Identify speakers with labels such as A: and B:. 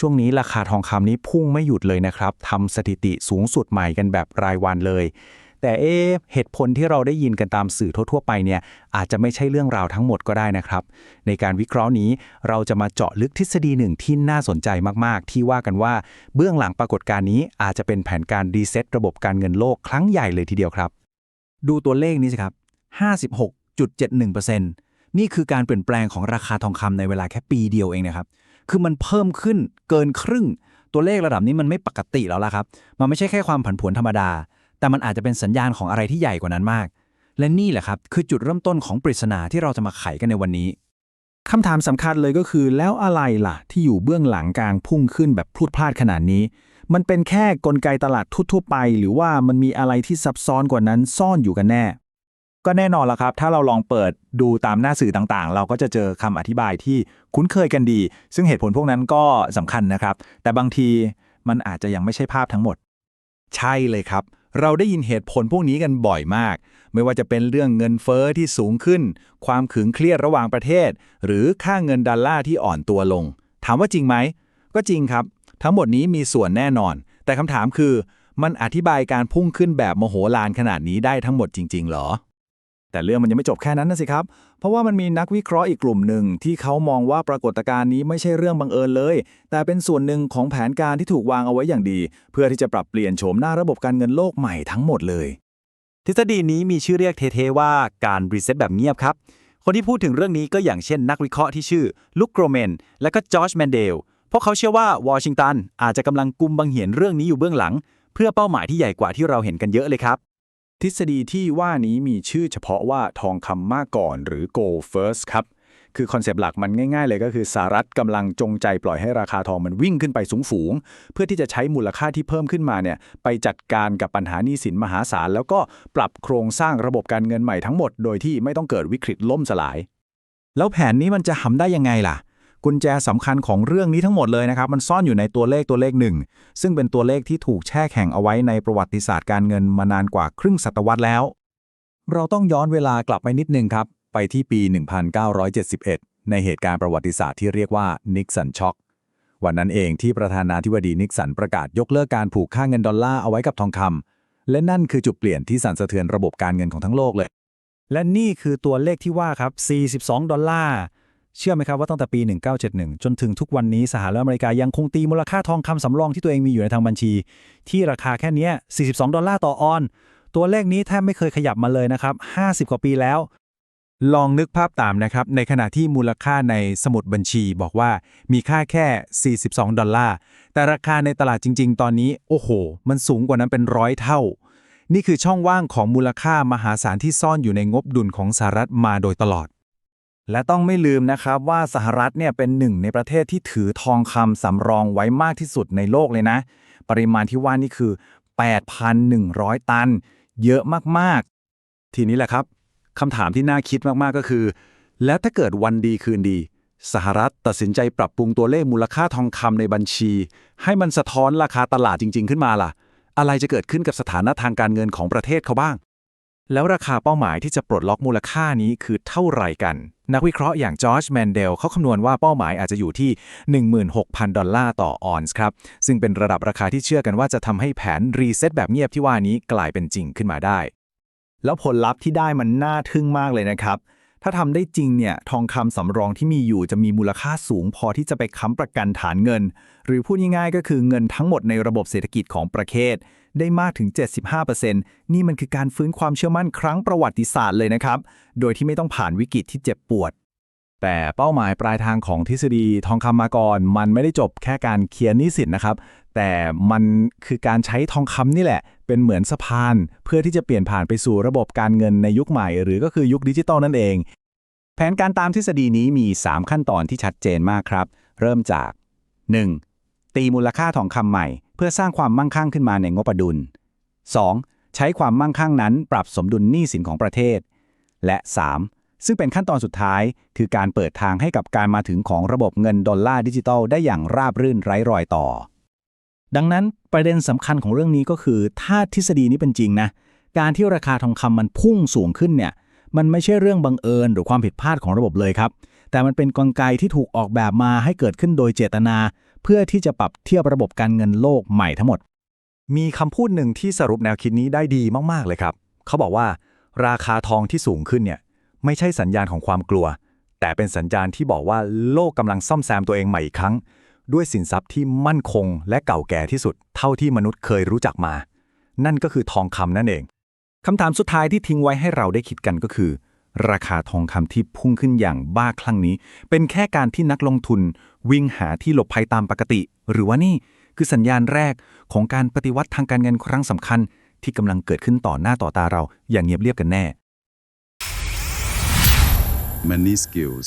A: ช่วงนี้ราคาทองคำนี้พุ่งไม่หยุดเลยนะครับทำสถิติสูงสุดใหม่กันแบบรายวันเลย แต่เอ๊เหตุผลที่เราได้ยินกันตามสื่อทั่วๆไปเนี่ยอาจจะไม่ใช่เรื่องราวทั้งหมดก็ได้นะครับ ในการวิเคราะห์นี้เราจะมาเจาะลึกทฤษฎีหนึ่งที่น่าสนใจมากๆ ที่ว่ากันว่าเบื้องหลังปรากฏการณ์นี้อาจจะเป็นแผนการรีเซ็ตระบบการเงินโลกครั้งใหญ่เลยทีเดียวครับ
B: ดูตัวเลขนี้สิครับ56.71%นี่คือการเปลี่ยนแปลงของราคาทองคำในเวลาแค่ปีเดียวเองนะครับ คือมันเพิ่มขึ้นเกินครึ่ง ตัวเลขระดับนี้มันไม่ปกติแล้วล่ะครับ มันไม่ใช่แค่ความผันผวนธรรมดา แต่มันอาจจะเป็นสัญญาณของอะไรที่ใหญ่กว่านั้นมาก และนี่แหละครับคือจุดเริ่มต้นของปริศนาที่เราจะมาไขกันในวันนี้
C: คำถามสำคัญเลยก็คือ แล้วอะไรล่ะ ที่อยู่เบื้องหลังการพุ่งขึ้นแบบพลุดพลาดขนาดนี้ มันเป็นแค่กลไกตลาดทั่วๆไป หรือว่ามันมีอะไรที่ซับซ้อนกว่านั้นซ่อนอยู่กันแน่
D: ก็แน่นอนละครับ ถ้าเราลองเปิดดูตามหน้าสื่อต่างๆ เราก็จะเจอคำอธิบายที่คุ้นเคยกันดี ซึ่งเหตุผลพวกนั้นก็สำคัญนะครับ แต่บางทีมันอาจจะยังไม่ใช่ภาพทั้งหมด
B: ใช่เลยครับ เราได้ยินเหตุผลพวกนี้กันบ่อยมาก ไม่ว่าจะเป็นเรื่องเงินเฟอ้อที่สูงขึ้น ความขึงเครียดระหว่างประเทศ หรือค่าเงินดอลลาร์ที่อ่อนตัวลง ถามว่าจริงไหม ก็จริงครับ ทั้งหมดนี้มีส่วนแน่นอน แต่คำถามคือ มันอธิบายการพุ่งขึ้นแบบโมโหลานขนาดนี้ได้ทั้งหมดจริง ๆ หรอ
D: แต่เรื่องมันยังไม่จบแค่นั้นนะสิครับ เพราะว่ามันมีนักวิเคราะห์อีกกลุ่มหนึ่งที่เขามองว่าปรากฏการณ์นี้ไม่ใช่เรื่องบังเอิญเลย แต่เป็นส่วนหนึ่งของแผนการที่ถูกวางเอาไว้อย่างดี เพื่อที่จะปรับเปลี่ยนโฉมหน้าระบบการเงินโลกใหม่ทั้งหมดเลย
E: ทฤษฎีนี้มีชื่อเรียกเท่ๆว่าการรีเซ็ตแบบเงียบครับ คนที่พูดถึงเรื่องนี้ก็อย่างเช่น นักวิเคราะห์ที่ชื่อลุคโกรเมนและก็จอร์จแมนเดลเพราะเขาเชื่อว่าวอชิงตันอาจจะกำลังกุมบังเหียนเรื่องนี้อยู่เบื้องหลัง เพื่อเป้าหมายที่ใหญ่กว่าที่เราเห็นกันเยอะเลยครับ
D: ทฤษฎีที่ว่านี้มีชื่อเฉพาะว่าทองคำมาก่อนหรือ gold first ครับ คือคอนเซปต์หลักมันง่าย ๆ เลยก็คือสหรัฐกำลังจงใจปล่อยให้ราคาทองมันวิ่งขึ้นไปสูงฝูงๆ เพื่อที่จะใช้มูลค่าที่เพิ่มขึ้นมาเนี่ยไปจัดการกับปัญหานี้สินมหาศาล แล้วก็ปรับโครงสร้างระบบการเงินใหม่ทั้งหมด โดยที่ไม่ต้องเกิดวิกฤตล่มสลาย
C: แล้วแผนนี้มันจะทำได้ยังไงล่ะ กุญแจสำคัญของเรื่องนี้ทั้งหมดเลยนะครับ มันซ่อนอยู่ในตัวเลขตัวเลขหนึ่ง ซึ่งเป็นตัวเลขที่ถูกแช่แข็งเอาไว้ในประวัติศาสตร์การเงินมานานกว่าครึ่งศตวรรษแล้ว
B: เราต้องย้อนเวลากลับไปนิดนึงครับ ไปที่ปี 1971 ในเหตุการณ์ประวัติศาสตร์ที่เรียกว่านิกสันช็อกวันนั้นเองที่ประธานาธิบดีนิกสันประกาศยกเลิกการผูกค่าเงินดอลลาร์เอาไว้กับทองคำและนั่นคือจุดเปลี่ยนที่สั่นสะเทือนระบบการเงินของทั้งโลกเลย
C: และนี่คือตัวเลขที่ว่าครับ 42 ดอลลาร์ เชื่อไหมครับว่าตั้งแต่ปี 1971 จนถึงทุกวันนี้สหรัฐอเมริกายังคงตีมูลค่าทองคำสำรองที่ตัวเองมีอยู่ในทางบัญชี ที่ราคาแค่เนี้ย42 ดอลลาร์ต่อออน ตัวเลขนี้แทบไม่เคยขยับมาเลยนะครับ 50 กว่าปีแล้ว ลองนึกภาพตามนะครับ ในขณะที่มูลค่าในสมุดบัญชีบอกว่ามีค่าแค่ 42 ดอลลาร์ แต่ราคาในตลาดจริง ๆ ตอนนี้ โอ้โห มันสูงกว่านั้นเป็นร้อยเท่า นี่คือช่องว่างของมูลค่ามหาศาลที่ซ่อนอยู่ในงบดุลของสหรัฐมาโดยตลอด
D: และต้องไม่ลืมนะครับว่าสหรัฐเนี่ยเป็นหนึ่งในประเทศที่ถือทองคำสำรองไว้มากที่สุดในโลกเลยนะ ปริมาณที่ว่านี่คือ 8,100 ตัน เยอะมากๆ
B: ทีนี้แหละครับคำถามที่น่าคิดมากๆก็คือ แล้วถ้าเกิดวันดีคืนดี สหรัฐตัดสินใจปรับปรุงตัวเลขมูลค่าทองคำในบัญชี ให้มันสะท้อนราคาตลาดจริง ๆ ขึ้นมาล่ะ อะไรจะเกิดขึ้นกับสถานะทางการเงินของประเทศเขาบ้าง
A: แล้วราคาเป้าหมายที่จะปลดล็อกมูลค่านี้คือเท่าไหร่กัน นักวิเคราะห์อย่างจอร์จแมนเดลเขาคำนวณว่าเป้าหมายอาจจะอยู่ที่ 16,000 ดอลลาร์ต่อออนซ์ครับ ซึ่งเป็นระดับราคาที่เชื่อกันว่าจะทำให้แผนรีเซ็ตแบบเงียบที่ว่านี้กลายเป็นจริงขึ้นมาได้
D: แล้วผลลัพธ์ที่ได้มันน่าทึ่งมากเลยนะครับ ถ้าทำได้จริงเนี่ยทองคำสำรองที่มีอยู่จะมีมูลค่าสูงพอที่จะไปค้ำประกันฐานเงิน หรือพูดง่ายๆก็คือเงินทั้งหมดในระบบเศรษฐกิจของประเทศ ได้มากถึง 75%นี่มันคือการฟื้นความเชื่อมั่นครั้งประวัติศาสตร์เลยนะครับ โดยที่ไม่ต้องผ่านวิกฤตที่เจ็บปวด
C: แต่เป้าหมายปลายทางของทฤษฎีทองคำมาก่อน มันไม่ได้จบแค่การเคลียร์หนี้สินนะครับ แต่มันคือการใช้ทองคำนี่แหละ เป็นเหมือนสะพาน เพื่อที่จะเปลี่ยนผ่านไปสู่ระบบการเงินในยุคใหม่ หรือก็คือยุคดิจิตอลนั่นเอง
A: แผนการตามทฤษฎีนี้มี 3 ขั้นตอนที่ชัดเจนมากครับ เริ่มจาก 1. ตีมูลค่าทองคำใหม่ เพื่อสร้างความมั่งคั่งขึ้นมาในงบประดุล 2. ใช้ความมั่งคั่งนั้นปรับสมดุลหนี้สินของประเทศ และ 3. ซึ่งเป็นขั้นตอนสุดท้าย คือการเปิดทางให้กับการมาถึงของระบบเงินดอลลาร์ดิจิทัลได้อย่างราบรื่นไร้รอยต่อ
C: ดังนั้นประเด็นสำคัญของเรื่องนี้ก็คือ ถ้าทฤษฎีนี้เป็นจริงนะ การที่ราคาทองคำมันพุ่งสูงขึ้นเนี่ยมันไม่ใช่เรื่องบังเอิญหรือความผิดพลาดของระบบเลยครับ แต่มันเป็นกลไกที่ถูกออกแบบมาให้เกิดขึ้นโดยเจตนา
D: เพื่อที่จะปรับเทียบระบบการเงินโลกใหม่ทั้งหมด
C: มีคำพูดหนึ่งที่สรุปแนวคิดนี้ได้ดีมากๆเลยครับ เขาบอกว่า ราคาทองที่สูงขึ้นเนี่ยไม่ใช่สัญญาณของความกลัว แต่เป็นสัญญาณที่บอกว่าโลกกำลังซ่อมแซมตัวเองใหม่อีกครั้ง ด้วยสินทรัพย์ที่มั่นคงและเก่าแก่ที่สุด เท่าที่มนุษย์เคยรู้จักมา นั่นก็คือทองคำนั่นเอง
A: คำถามสุดท้ายที่ทิ้งไว้ให้เราได้คิดกันก็คือ ราคาทองคำที่พุ่งขึ้นอย่างบ้าคลั่งนี้ เป็นแค่การที่นักลงทุน วิ่งหาที่หลบภัยตามปกติ หรือว่านี่คือสัญญาณแรกของการปฏิวัติทางการเงินครั้งสำคัญ ที่กำลังเกิดขึ้นต่อหน้าต่อตาเราอย่างเงียบเรียบกันแน่
F: Money Skills